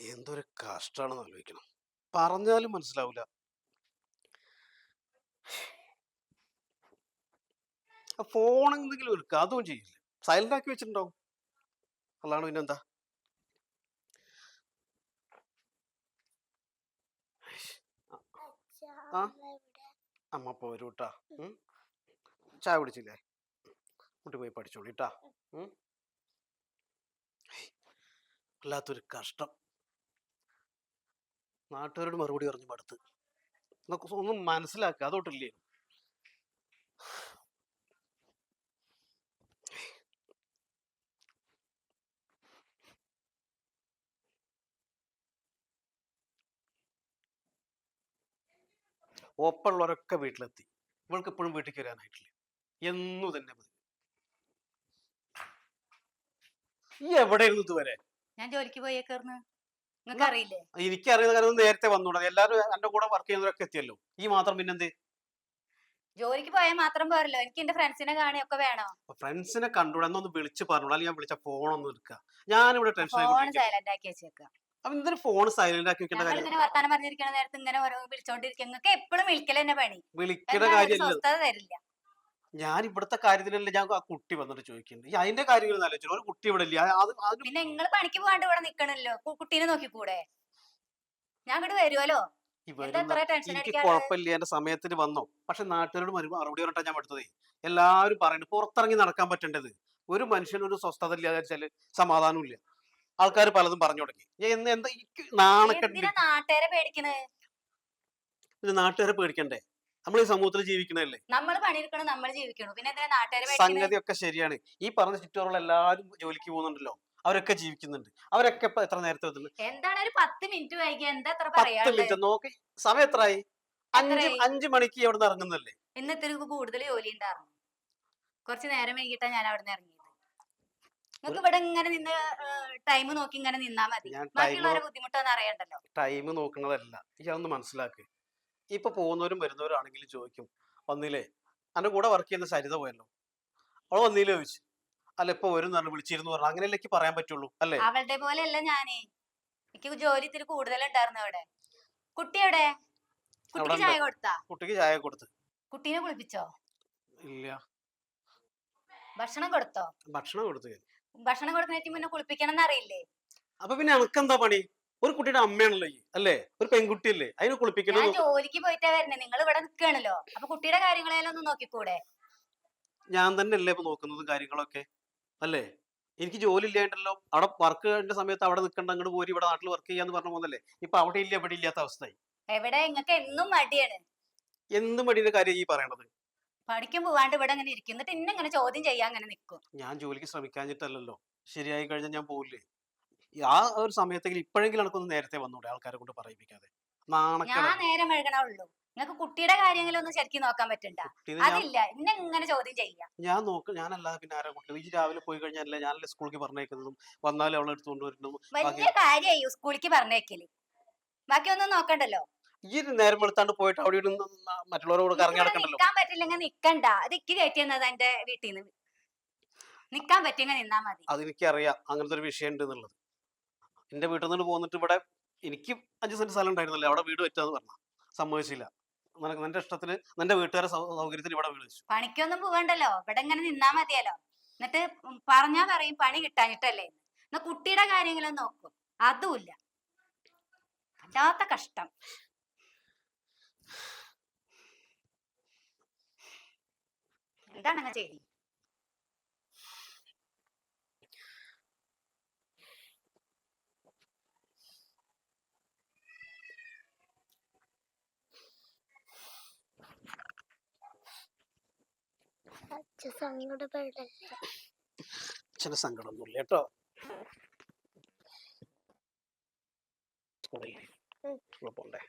എന്തൊരു കഷ്ടാണെന്ന് ആലോചിക്കണം. പറഞ്ഞാലും മനസ്സിലാവില്ല ഫോൺ എന്തെങ്കിലും എടുക്കുക അതും ചെയ്യില്ല. സൈലന്റ് ആക്കി വെച്ചിട്ടുണ്ടാവും അതാണ് പിന്നെന്താ ആ? അമ്മ പോരൂട്ടാ ചായ കുടിച്ചില്ലേ? കുട്ടി പോയി പഠിച്ചോളിട്ടാ വല്ലാത്തൊരു കഷ്ടം. നാട്ടുകാരോട് മറുപടി പറഞ്ഞു മടുത്ത്. എന്നൊക്കെ ഒന്നും മനസ്സിലാക്കുക അതോട്ടില്ലേ? ഒപ്പമുള്ളവരൊക്കെ വീട്ടിലെത്തി. ഇവൾക്ക് എപ്പോഴും വീട്ടിൽ കയറാനായിട്ടില്ല എന്നു തന്നെ മതി ഈ എവിടെയായിരുന്നു ഇതുവരെ? ഞാൻ ജോലിക്ക് പോയേക്കാർന്ന്. നിങ്ങൾക്ക് അറിയില്ലേ? എനിക്കറിയുന്ന കാര്യം നേരത്തെ വന്നോളൂ. എല്ലാവരും എന്റെ കൂടെ വർക്ക് ചെയ്യുന്നവരൊക്കെ എത്തിയല്ലോ. ഈ മാത്രം പിന്നെന്ത്? ജോലിക്ക് പോയാൽ മാത്രം പോരല്ലോ. എനിക്ക് എന്റെ ഫ്രണ്ട്സിനെ കാണുകയൊക്കെ വേണോ? ഫ്രണ്ട്സിനെ കണ്ടുകൂടാ എന്നൊന്ന് വിളിച്ച് പറഞ്ഞോളൂ. അല്ലെങ്കിൽ ഞാൻ വിളിച്ച ഫോണൊന്നും എടുക്കുക ഞാനിവിടെ ടെൻഷൻ ഫോൺ സൈലന്റ് ആക്കി വെച്ചേക്ക. അപ്പൊ എന്തിനു ഫോൺ സൈലന്റ് ആക്കി വെക്കേണ്ട കാര്യം ഇങ്ങനെ വർത്താനം പറഞ്ഞിരിക്കണ നേരത്തെ ഇങ്ങനെ ഓരോ വിളിച്ചോണ്ടിരിക്കുക നിങ്ങൾക്ക് എപ്പോഴും വിളിക്കൽ തന്നെ പണി വിളിക്കേണ്ട കാര്യമില്ല തരില്ല. ഞാൻ ഇവിടുത്തെ കാര്യത്തിലല്ലേ ഞാൻ ആ കുട്ടി വന്നിട്ട് ചോദിക്കുന്നുണ്ട് ഈ അതിന്റെ കാര്യങ്ങൾ ആലോചിച്ചു ഒരു കുട്ടി ഇവിടെ ഇല്ല. അത് അത് പിന്നെ നിങ്ങൾ പണിക്ക് പോകാണ്ട് ഇവിടെ നിക്കണല്ലോ. കു- കുട്ടീനെ നോക്കിക്കൂടെ? ഞാൻ ഇവിടെ വരുമല്ലോ എന്താ ഇത്ര എനിക്ക് അടിക്കാറ് കുഴപ്പമില്ല. എന്റെ സമയത്തിന് വന്നോ. പക്ഷെ നാട്ടുകാരോട് മറു- മറുപടി പറഞ്ഞിട്ടാ ഞാൻ എടുത്തതേ എല്ലാവരും പറയുന്നത് പുറത്തിറങ്ങി നടക്കാൻ പറ്റേണ്ടത്. ഒരു മനുഷ്യനൊരു സ്വസ്ഥത ഇല്ലാതെ വെച്ചാൽ സമാധാനമില്ല ആൾക്കാർ പലതും പറഞ്ഞു തുടങ്ങി. ഞാൻ എന്ന് എന്താ എനിക്ക് നാണക്കെട്ട് എന്തിനാ നാട്ടുകാരെ പേടിക്കണേ? നാട്ടുകാരെ പേടിക്കണ്ടേ? നമ്മൾ ഈ സമൂഹത്തിൽ ജീവിക്കണല്ലേ നമ്മൾ പണിയെടുക്കണം നമ്മൾ ജീവിക്കണം. പിന്നെ എന്തിനാ നാട്ടുകാരെ സംഗതി സംഗതിയൊക്കെ ശരിയാണ്. ഈ പറഞ്ഞ ചുറ്റുപാടുള്ള എല്ലാവരും ജോലിക്ക് പോകുന്നുണ്ടല്ലോ. അവരൊക്കെ ജീവിക്കുന്നുണ്ട്. അവരൊക്കെ ഇപ്പൊ എത്ര നേരത്തെ എന്താണ് ഒരു പത്ത് മിനിറ്റ് വൈകി എന്താ പത്ത് മിനിറ്റ് നോക്കി. സമയം എത്രയായി അഞ്ച്? അഞ്ചു മണിക്ക് അവിടെ നിന്ന് ഇറങ്ങുന്നല്ലേ ഇന്ന് ഇത്തിരി കൂടുതൽ ജോലി ഉണ്ടായിരുന്നു കുറച്ച് നേരം വൈകിട്ടാ ഞാൻ അവിടെ നിന്ന് ഇറങ്ങിയത് നിങ്ങൾക്ക് ഇവിടെ ഇങ്ങനെ നിന്ന് ടൈം നോക്കി ഇങ്ങനെ നിന്നാ മതി. ബാക്കിയുള്ളവരെ ബുദ്ധിമുട്ടൊന്നും അറിയണ്ടല്ലോ. ടൈം നോക്കുന്നതല്ല ഇതൊന്ന് മനസ്സിലാക്ക്. ഇപ്പൊ പോകുന്നവരും വരുന്നവരും ആണെങ്കിലും ചോദിക്കും വന്നില്ലേ എന്റെ കൂടെ വർക്ക് ചെയ്യുന്ന സരിത പോയല്ലോ? അവൾ വന്നില്ലേ ചോദിച്ചു. അല്ല ഇപ്പൊ വരും വിളിച്ചിരുന്നു പറഞ്ഞു. അങ്ങനെയല്ലേ എനിക്ക് പറയാൻ പറ്റുള്ളൂ അല്ലേ? അവളുടെ പോലെ അല്ല ഞാനേ. എനിക്ക് ജോലി ഇത്തിരി കൂടുതൽ ഉണ്ടായിരുന്നു അവിടെ. കുട്ടി എവിടെ? കുട്ടിക്ക് അവിടെ ചായ കൊടുത്ത? കൊടുത്താ കുട്ടിക്ക് ചായ കൊടുത്ത്. കുട്ടീനെ കുളിപ്പിച്ചോ? ഇല്ല. ഭക്ഷണം കൊടുത്തോ? ഭക്ഷണം കൊടുത്തു ഭക്ഷണം കൊടുക്കുന്നതിന് മുന്നേ കുളിപ്പിക്കണം എന്നറിയില്ലേ അപ്പൊ പിന്നെ അനക്കെന്താ പണി? ഒരു കുട്ടിയുടെ അമ്മയാണല്ലോ ഈ അല്ലേ? ഒരു പെൺകുട്ടിയല്ലേ? അതിനെ ഞാൻ കുളിപ്പിക്കണം ജോലിക്ക് പോയിട്ടാ വരുന്നേ. നിങ്ങൾ ഇവിടെ നിൽക്കണല്ലോ അപ്പൊ കുട്ടിയുടെ കാര്യങ്ങളെല്ലാം ഒന്ന് നോക്കിക്കൂടെ? ഞാൻ തന്നെ അല്ലേ ഇപ്പൊ നോക്കുന്നതും കാര്യങ്ങളൊക്കെ അല്ലേ? എനിക്ക് ജോലി ഇല്ലാണ്ടല്ലോ. അവിടെ വർക്ക് ചെയ്യേണ്ട സമയത്ത് അവിടെ നിൽക്കണ്ട അങ്ങോട്ട് പോരി ഇവിടെ നാട്ടിൽ വർക്ക് ചെയ്യാന്ന് പറഞ്ഞ പോലല്ലേ ഇപ്പൊ അവിടെ ഇല്ല ഇവിടെ ഇല്ലാത്ത അവസ്ഥയായി. എവിടെ? നിങ്ങൾക്ക് എന്നും മടിയാണ്. എന്ത് മടിയുടെ കാര്യം ഈ പറയണത്. പഠിക്കാൻ പോവാണ്ട് ഇവിടെ ഇങ്ങനെ ഇരിക്കും. എന്നിട്ട് ഇന്നെ ഇങ്ങനെ ചോദ്യം ചെയ്യാൻ അങ്ങനെ നിൽക്കും ഞാൻ ജോലിക്ക് ശ്രമിക്കാഞ്ഞിട്ടല്ലല്ലോ. ശരിയായി കഴിഞ്ഞാൽ ഞാൻ പോവില്ലേ? ആ ഒരു സമയത്തെങ്കിലും ഇപ്പോഴെങ്കിലും എനിക്കൊന്ന് നേരത്തെ വന്നൂടെ ആൾക്കാരെ കൊണ്ട് പറയിപ്പിക്കാതെ. ഞാൻ നേരെ നിങ്ങൾക്ക് കുട്ടിയുടെ കാര്യങ്ങളൊന്നും ശരിക്കും നോക്കാൻ പറ്റണ്ട. കുട്ടീനെ ഞാൻ അതില്ല. ഇന്നെ ഇങ്ങനെ ചോദ്യം ചെയ്യാം. ഞാൻ നോക്ക് ഞാനല്ലാതെ പിന്നെ ആരാ കുട്ടി ഈ രാവിലെ പോയി കഴിഞ്ഞാലല്ലേ ഞാനല്ലേ സ്കൂളിലേക്ക് പറഞ്ഞേക്കുന്നതും വന്നാലും അവളെ എടുത്തുകൊണ്ട് വരുന്നതും വലിയ കാര്യമായി സ്കൂളിലേക്ക് പറഞ്ഞേക്കൽ ബാക്കിയൊന്നും നോക്കണ്ടല്ലോ. ഈ ഒരു നേരം വെളുത്താണ്ട് പോയിട്ട് അവിടെ ഇരുന്ന് മറ്റുള്ളവരോട് കറങ്ങി ഇവിടെ നടക്കണ്ടല്ലോ. നിക്കാൻ പറ്റില്ലെങ്കിൽ നിക്കണ്ട. അത് ഇക്ക് കയറ്റി തന്നത് എന്റെ വീട്ടിൽ നിന്ന് നിക്കാൻ പറ്റിയെങ്കിൽ നിന്നാ മതി. അതെനിക്കറിയാം അങ്ങനത്തെ ഒരു വിഷയം ഉണ്ട് എന്നുള്ളത്. എന്റെ വീട്ടിൽ നിന്ന് പോന്നിട്ട് ഇവിടെ എനിക്ക് അഞ്ച് സെന്റ് സ്ഥലം ഉണ്ടായിരുന്നല്ലേ അവിടെ വീട് വെച്ചാന്ന് പറഞ്ഞു. സമ്മതിച്ചില്ല. നിനക്ക് നിന്റെ ഇഷ്ടത്തിന് നിന്റെ വീട്ടുകാരെ സൗകര്യത്തിന് ഇവിടെ വീട് വെച്ചു. പണിക്കൊന്നും പോകണ്ടല്ലോ. ഇവിടെ ഇങ്ങനെ നിന്നാ മതിയല്ലോ. എന്നിട്ട് പറഞ്ഞാ പറയും പണി കിട്ടാനിട്ടല്ലേ എന്നാ. കുട്ടിയുടെ കാര്യങ്ങളും നോക്കും. അതുമില്ല. വല്ലാത്ത കഷ്ടം. എന്താണ് ചെയ്തി? ചില സങ്കടമൊന്നുമില്ല കേട്ടോ. സ്കൂളിൽ പോണ്ടേ?